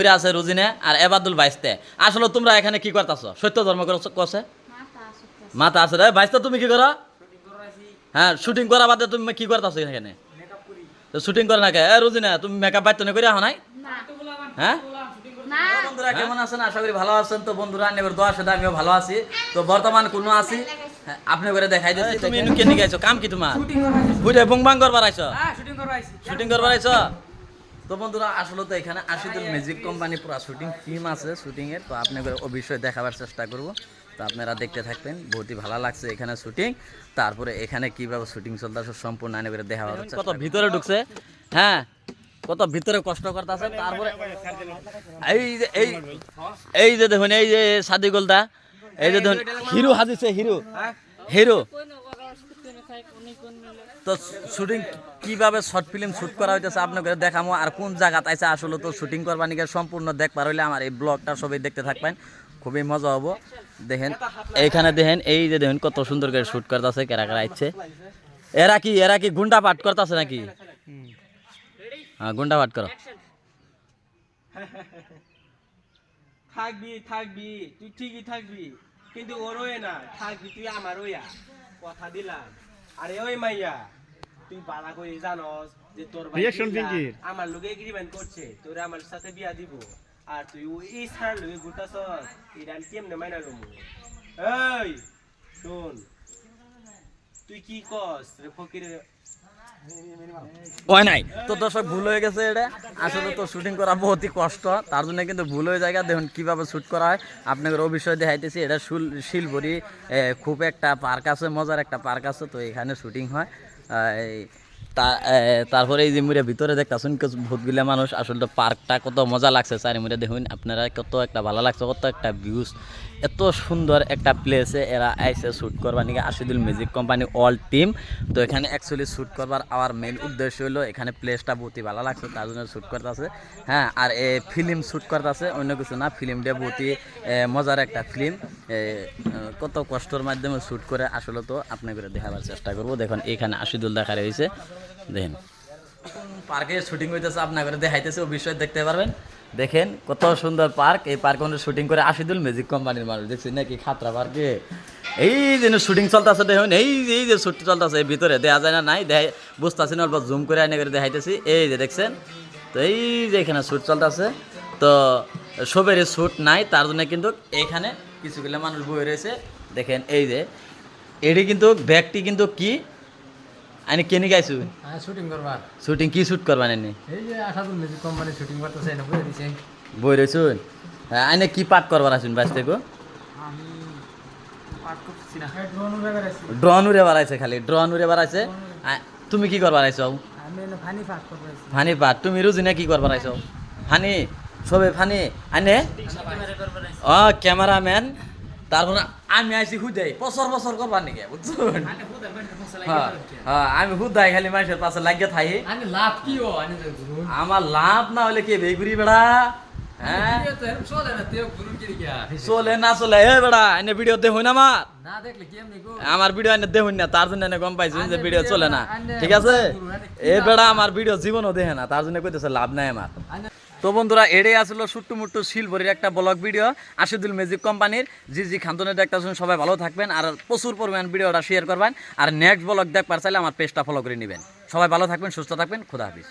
মুড়ে আছে রুজিনে আর এবাদুল বাইসতে আসলে তোমরা এখানে কি করতেছ? সত্য ধর্ম কছে মাথা আছে রে। বাইসতে তুমি কি করো? হ্যাঁ শুটিং করা বাদে তুমি কি করতেছ এখানে? শুটিং করে না কে এ রুজিনা তুমি মেকআপ বাইতে করে আহ নাই? হ্যাঁ? বন্ধুরা কেমন আছেন? আশা করি ভালো আছেন। তো বন্ধুরা নেবার দোয়া সাথে আমিও ভালো আছি। তো বর্তমান কোনো আছি? হ্যাঁ, আপনি করে দেখাই দিচ্ছি। তুমি কেন? গেছো? কাম কি তোমার? বুঝে বুং বাং করবার আইছো? শুটিং করব আইছি। শুটিং করবার আইছো? তো বন্ধুরা আসলে তো এখানে আশিদুল ম্যাজিক কোম্পানি পুরো শুটিং টিম আছে শুটিং এর। তো আপনাকে অবশ্যই দেখাবার চেষ্টা করব। তো আপনারা দেখতে থাকবেন বহুতই ভালো লাগছে এখানে শুটিং তারপরে এখানে কীভাবে শুটিং চলতেছে সম্পূর্ণ আনে করে দেখা হচ্ছে কত ভিতরে ঢুকছে। হ্যাঁ কত ভিতরে কষ্ট করতেছে। তারপরে এই যে এই এই যে দেখুন এই যে সাদি গোলদা এই যে দেখুন হিরো হাজিছে হিরো। হিরো তো শুটিং কীভাবে শর্ট ফিল্ম শুট করা হইতেছে আপনাকে দেখামো, আর কোন জায়গাত আছে আসলে তো শুটিং করবার নিকে সম্পূর্ণ দেখবার হইলে আমার এই ব্লগটা সবাই দেখতে থাকবেন, খুবই মজা হব। দেখেন, এইখানে দেখেন, এই যে দেখেন কত সুন্দর করে শুট করতেছে, কেরা কেরা ইচ্ছে এরা কি এরা কি গুন্ডা পাঠ করতেছে নাকি? হ্যাঁ গুন্ডা পাঠ করো। থাকবি থাকবি, তুই ঠিকই থাকবি, কিন্তু ওর না, থাকবি, তুই আমার ওয়া কথা দিলাম। আরে ওই মাইয়া তুই বালা করে জানস যে তোর ভাই আমার লোকে এগ্রিমেন্ট করছে তোর আমার সাথে বিয়া দিব। আর তুই ওই এই সার লোকে ঘুরতাছস ইরান কেমনে মাইনা লমু? এই শোন তুই কি কস রে ফকিরের ওই নাই? তো দর্শক, ভুল হয়ে গেছে এটা। আসলে তো শুটিং করা বহুতই কষ্ট। তার জন্য কিন্তু ভুল হয়ে যায় দেখুন কীভাবে শুট করা হয়। আপনাদের অভিষয় দেখাইতেছি, এটা শুল শিলবরি খুব একটা পার্ক আছে, মজার একটা পার্ক আছে, তো এখানে শুটিং হয়। তারপরে এই যে মুড়ে ভিতরে দেখতেছেন ভূতগুলা মানুষ, আসলে পার্কটা কত মজা লাগছে চারি মুড়ে দেখুন, আপনারা কত একটা ভালো লাগছে, কত একটা ভিউজ এত সুন্দর একটা প্লেসে এরা আইসে শ্যুট করবার নাকি Ashidul music company all team তো এখানে অ্যাকচুয়ালি শ্যুট করবার আমার মেন উদ্দেশ্য হলো এখানে প্লেসটা বহুতই ভালো লাগছে, তার জন্য শ্যুট করতেছে। হ্যাঁ আর ফিল্ম শ্যুট করতেছে, অন্য কিছু না ফিল্মটা বহুতই মজার একটা ফিল্ম কত কষ্টর মাধ্যমে শ্যুট করে আসলে তো আপনি করে দেখাবার চেষ্টা করব। দেখুন, এখানে আশিদুল দেখা রয়েছে দেখেন। পার্কে শুটিং হইতেছে আপনার করে দেখাইতেছে, ও বিষয় দেখতে পারবেন। দেখেন, কত সুন্দর পার্ক। এই পার্কে আমরা শুটিং করে আশিদুল ম্যাজিক কোম্পানির মানুষ, দেখছেন নাকি? খাতরা পার্কে। এই যে শুটিং চলতেছে, দেখুন, এই যে এই যে শুট চলতেছে, এই ভিতরে দেখা যায় না, নাই, দেখাই বুঝতেছি না, অল্প জুম করে আনে করে দেখাইতেছি। এই যে দেখছেন, তো এই যে এখানে শ্যুট চলতেছে। তো সবেরই শ্যুট নাই, তার জন্য কিন্তু এখানে কিছুগুলো মানুষ বয়ে রয়েছে। দেখেন এই যে এটি কিন্তু ব্যাগটি কিন্তু কি? আমি কেনে গাইছু? হ্যাঁ শুটিং করবার। শুটিং কি শুট করবেন এনে এই যে আশাদুল মিউজিক কোম্পানি শুটিং করতেছে এনে বুঝে দিছে। বই রয়েছুন আইনে কি পাঠ করবার আসুন বাস থেকে? আমি পাঠ না। ড্রোন উড়ে বেড়াইছি। ড্রন উড়ে বাড়াইছে খালি ড্রন উড়ে বাড়াইছে। তুমি কি করবার আইছো? আমি ফানি পাঠ করতেছি। ফানি পাঠ তুমি রুজিনা কি করবার আইছো? ফানি? সবে ফানি আনে ও ক্যামেরাম্যান তারপর আমি আইছি হুদাই বছর বছর করবার নাকি বুঝছুন হ্যাঁ আমি হুদাই খালি মানুষের পাশে লাগিয়ে থাকি। লাভ কি আমার লাভ না হলে কি বেগুড়ি বেড়া? হ্যাঁ চলে না চলে এ বেড়া এনে ভিডিও দেখুন আমার আমার ভিডিও এনে দেখুন না তার জন্য এনে গম পাইছি যে ভিডিও চলে না। ঠিক আছে? এ বেড়া আমার ভিডিও জীবনও দেখে না তার জন্য কইতেছে লাভ নাই আমার তো বন্ধুরা, এড়ে আসলো সুট্টু মুট্টু শিলভরির একটা ব্লগ ভিডিও, আশিদুল মেজিক কোম্পানির। জি জি খান্তনের একটা সবাই ভালো থাকবেন আর প্রচুর পরিমাণ ভিডিওটা শেয়ার করবেন। আর নেক্সট ব্লগ দেখবার চাইলে আমার পেজটা ফলো করে নেবেন। সবাই ভালো থাকবেন, সুস্থ থাকবেন, খুদা হাফিজ।